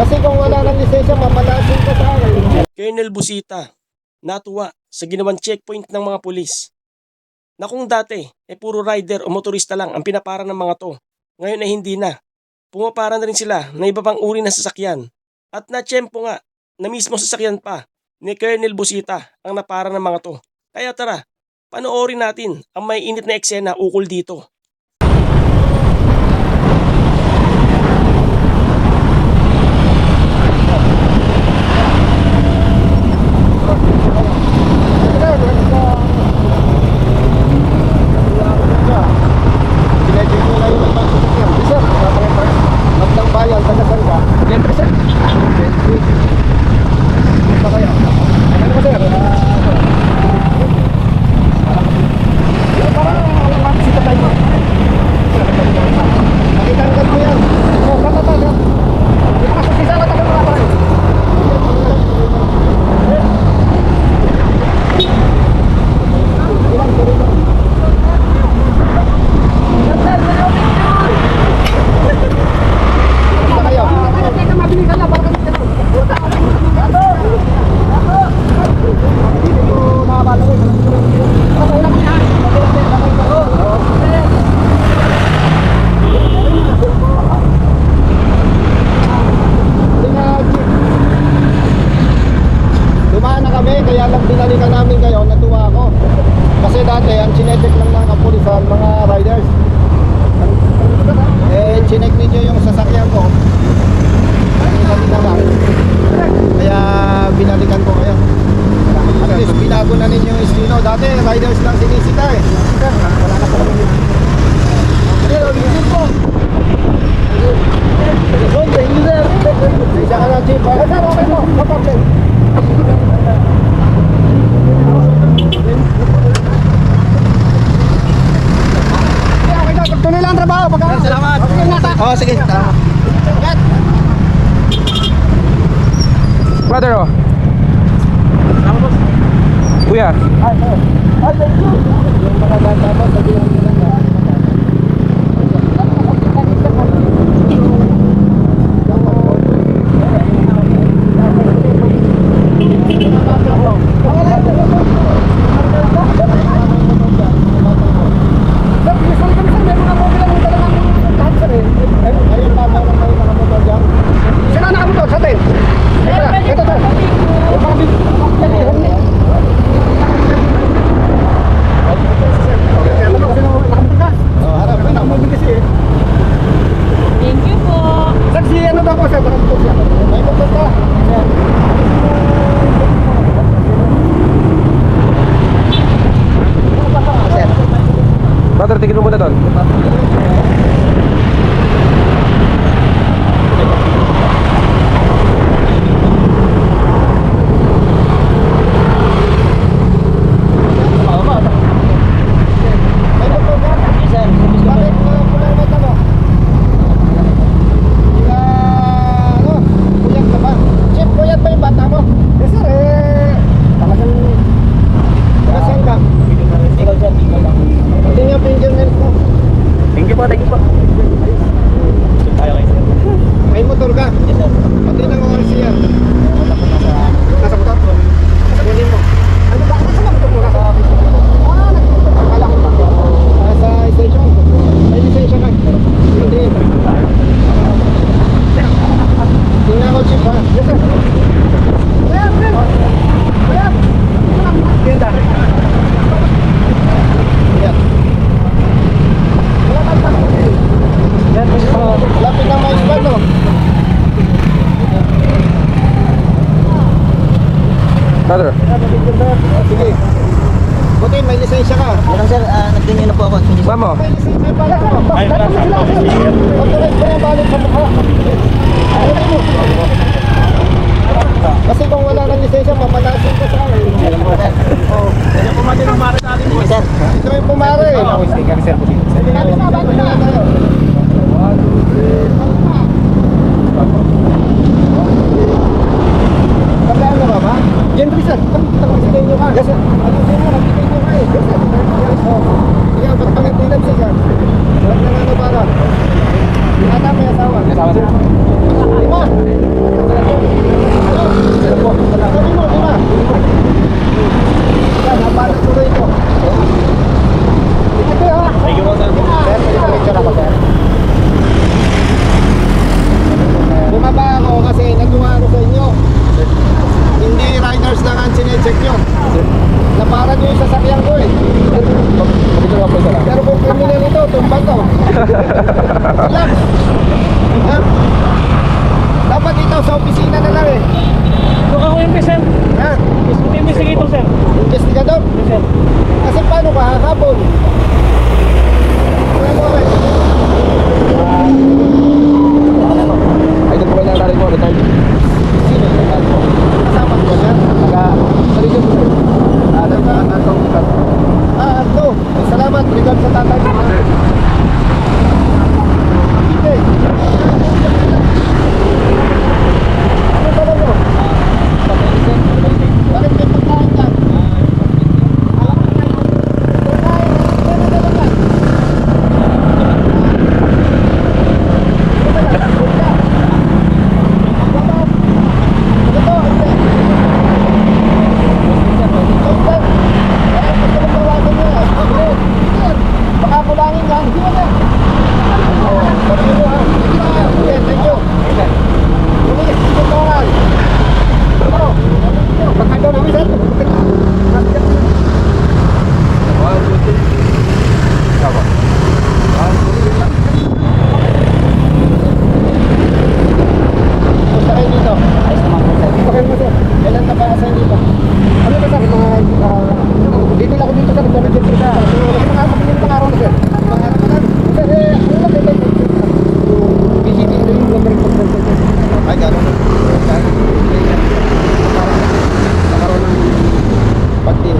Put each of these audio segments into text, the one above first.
Kasi kung wala ng lisensya, mapalasin ka sa akin. Colonel Busita, natuwa sa ginawang checkpoint ng mga pulis. Na kung dati, eh puro rider o motorista lang ang pinapara ng mga to. Ngayon ay hindi na. Pumapara na rin sila na iba pang uri ng sasakyan. At na-tsempo nga, na mismo sasakyan pa ni Colonel Busita ang napara ng mga to. Kaya tara, panoorin natin ang may init na eksena ukol dito. Sinadyo ko lang yung pagsusukyan. Sir, magtang bayan, taga-san ka? Siyempre, sir. Ba kayo? Ano ba, sir? Nakitanggal mo yan. Oh, tatata, sir. Nakasasisa ka tagal mga tayo. Ba kayo? Dumaan na kami, kaya lang binalikan namin kayo, natuwa ako. Kasi dati, ang chinecheck lang ng kapulisan, mga riders. Eh, chinek ninyo yung sasakyan ko. Dali na lang. Kaya binalikan ko kayo. At least, binago na ninyo yung estilo. Dati, riders lang sinisita eh. Wala na pala kami. Ayun, ulitin po. Isa ka na, Chief. Ah, Sir, okay po. No problem. Okay na, pagtuloy lang ang trabaho. Pagka- Salamat. Okay na, ta. Oo, sige. Salamat. Brother, oh. Kuya. Yung mga bata mo, sabi lang nila na. Ayun pa, meron kayo nakamotor dyan? Sino nakamotor sa atin? Ito, ito, ito. Yung mga big- Oh, harap ka na. Mabilis eh. Thank you po. Sir, si ano daw po siya? Parang po siya. May motor ka. Tigil mo muna doon. May motor ka. Yes, sir. Bakit uh, pulang mata mo? Kaya, ano, puyat ka ba? Chip, puyat ba yung bata mo? Yes sir, eh, talagang, taga saan ka? Ikaw, sir. Ikaw lang. Hindi niya fingernails mo. Thank you po, thank you po. Tayo kayo, sir. May motor ka. Yes, sir. Pati ng oras yan. Wala po nasa... Nasa motor? Kunin mo. Ano ba? Nasa motor mo? Nasa office mo? Ah, nagkakala ko ba? Nasa station. May lisensya ka. Hindi. Tingnan ko, Chief, ha? Yes, sir. Kuya, kuya. Kuya. Tinda. Yan. Oh, Lapit na mais ba, no? Brother. Sige. Buti, may lisensya ka. Meron, sir. ah, nag-renew na po ako. Mamo. May lisensya pala. Ay, wala sa speaker. Authorized ko yung balik sa mukha. Ayun mo. Kasi kung wala kang lisensya, papalasin ka sa akin. Oh. Sige, sir. Ito yung pumare. Sticker, sir. Bago na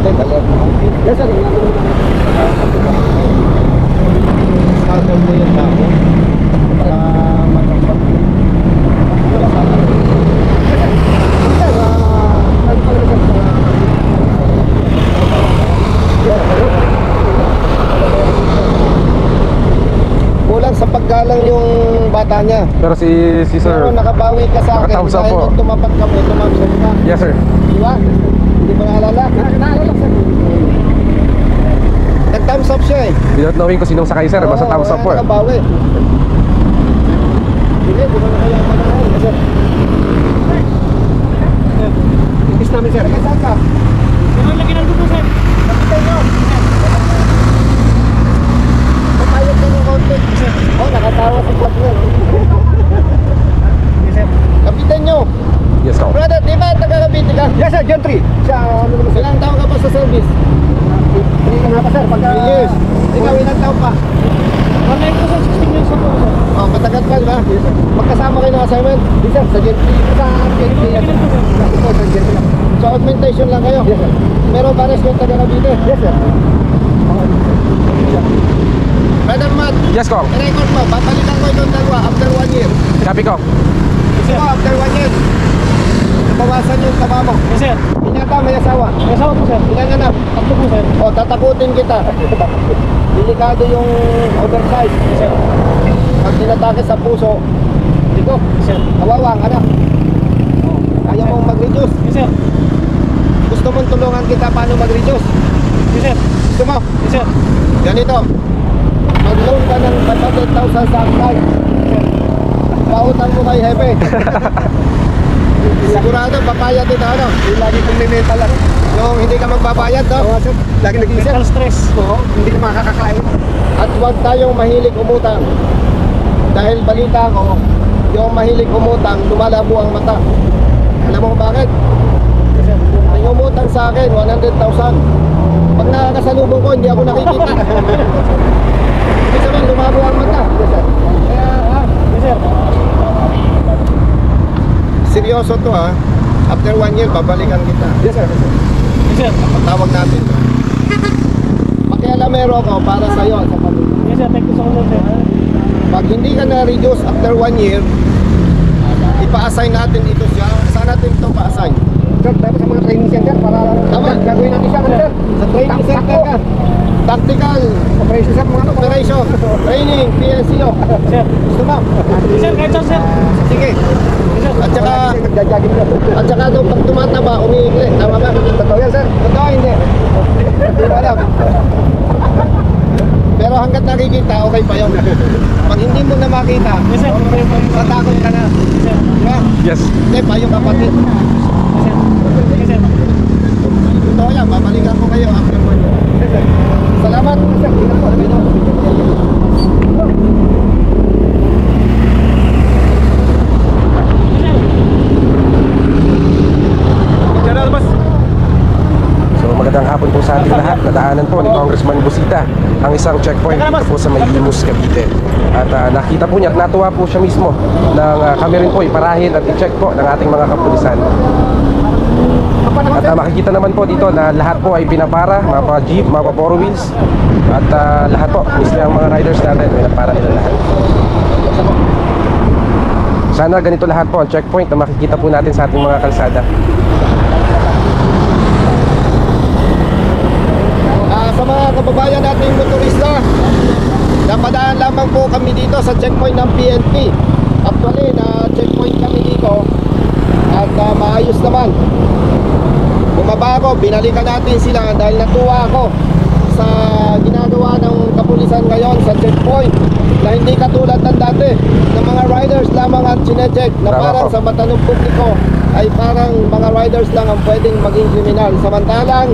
Yes sir. Schedule mo yung tao para magpapag Kulang sa paggalang yung bata niya. Pero si, si sir. Pero nakabawi ka sa akin Nakatawag sa dahil po. nung tumapat kami, ka. Yes, sir. Di ba? Hindi mo naalala? Naalala sir. Nag-thumbs up siya eh. Without knowing kung sinong sakay, sir. Basta Oo, thumbs up kaya po. eh. Nakabawi. Hindi, di mo na kaya panahay. Sir. Imbis namin sir. Saan ka? Ano lagi ng dugo sir? Kapitay nyo. Papayag ka ng konti. Oh, nakatawa si partner. Yes, sir. Kapitan nyo. Yes, ko. Brother, di ba taga-Cavite ka? Yes sir, John 3. Sa ano naman sir? Ilang taon ka pa sa service? Hindi ka nga pa sir, pagka... 3 years. Ikaw ilang taon pa? Online ko sir, 16 years ako sir. Oh, matagal pa, di ba? Yes sir. Magkasama kayo ng assignment? Yes sir, sa Gen 3. Sa Gen 3. Lagi ng dugo sir. Ito, sa Gen 3 lang. So, augmentation lang kayo? Yes sir. Pero pares yung taga-Cavite? Yes sir. Brother Matt, Yes, ko. i-record mo, babalikan ko itong dalawa after 1 year. Copy ko. Gusto mo, after 1 year, nabawasan yung tama mo. Yes, sir. Inyata may asawa. May asawa po sir. Ilan anak? Tatlo po sir. O, tatakutin kita. Delikado yung oversize. Yes, sir. Pag tinatake sa puso, dito, Yes, sir. kawawa ang anak. O, Kaya mong mag-reduce. Yes, sir. Gusto mong tulungan kita paano mag-reduce. Yes, sir. Gusto mo? Yes, sir. Ganito. Mag-loan ka ng 500,000 sa angkay. Pautang mo kay Hepe. Sigurado, papayad ito ano? Yung lagi kong may lang. Yung hindi ka magbabayad, no? Oo, sir. Lagi nag-iisip. Mental stress. Oo, hindi ka makakakain. At huwag tayong mahilig umutang. Dahil balita ko, yung mahilig umutang, lumalabo ang mata. Alam mo bakit? May umutang sa akin, 100,000. Pag nakakasalubong ko, hindi ako nakikita. Ibig sabihin, lumabo ang mata. Kaya, Yes, sir. seryoso to ha. After one year, babalikan kita. Yes, sir. Yes, sir. Patawag natin. Pakialamero ko para sa'yo at sa pamilya. Yes, sir. Thank you so much, sir. Pag hindi ka na-reduce after one year, ipa-assign natin ito siya. Saan natin ito pa-assign? Sir, dapat sa mga training center para... Tama, gagawin natin siya, sir. Sa training center ka. tactical operation sir, mga operation, training, PSCO. Sir. Gusto mo? Sir, kahit sir. Sige. At saka, at saka daw pag tumataba, umiikli. Tama ba? Totoo yan, sir? Totoo, hindi. Hindi ko alam. Pero hanggat nakikita, okay pa yun. Pag hindi mo na makita, Yes, sir. matakot ka na. Diba? Yes. Hindi, pa yung kapatid. Sige, sir. Totoo yan, babalikan ko kayo after one year. Salamat. Sir, ingat po. So magandang hapon po sa ating lahat. Nadaanan po ni Congressman Busita ang isang checkpoint dito po sa may Imus, Cavite. At ah, nakita po niya at natuwa po siya mismo nang ah, kami rin po iparahin at i-check po ng ating mga kapulisan. At ah, makikita naman po dito na lahat po ay pinapara, mga jeep, mga wheels. At ah, lahat po, mismo ang mga riders natin, pinapara nila lahat. Sana ganito lahat po ang checkpoint na makikita po natin sa ating mga kalsada. Ah, sa mga kababayan nating motorista, napadaan lamang po kami dito sa checkpoint ng PNP. Actually, na checkpoint kami dito at ah, maayos naman. Bumaba ako, binalikan natin sila dahil natuwa ako sa ginagawa ng kapulisan ngayon sa checkpoint na hindi katulad ng dati ng mga riders lamang ang chinecheck na Tama parang po. sa mata ng publiko ay parang mga riders lang ang pwedeng maging kriminal. Samantalang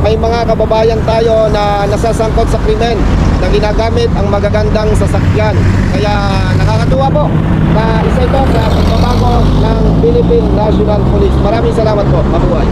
may mga kababayan tayo na nasasangkot sa krimen na ginagamit ang magagandang sasakyan. Kaya nakakatuwa po na isa ito sa pagbabago ng Philippine National Police. Maraming salamat po. Mabuhay.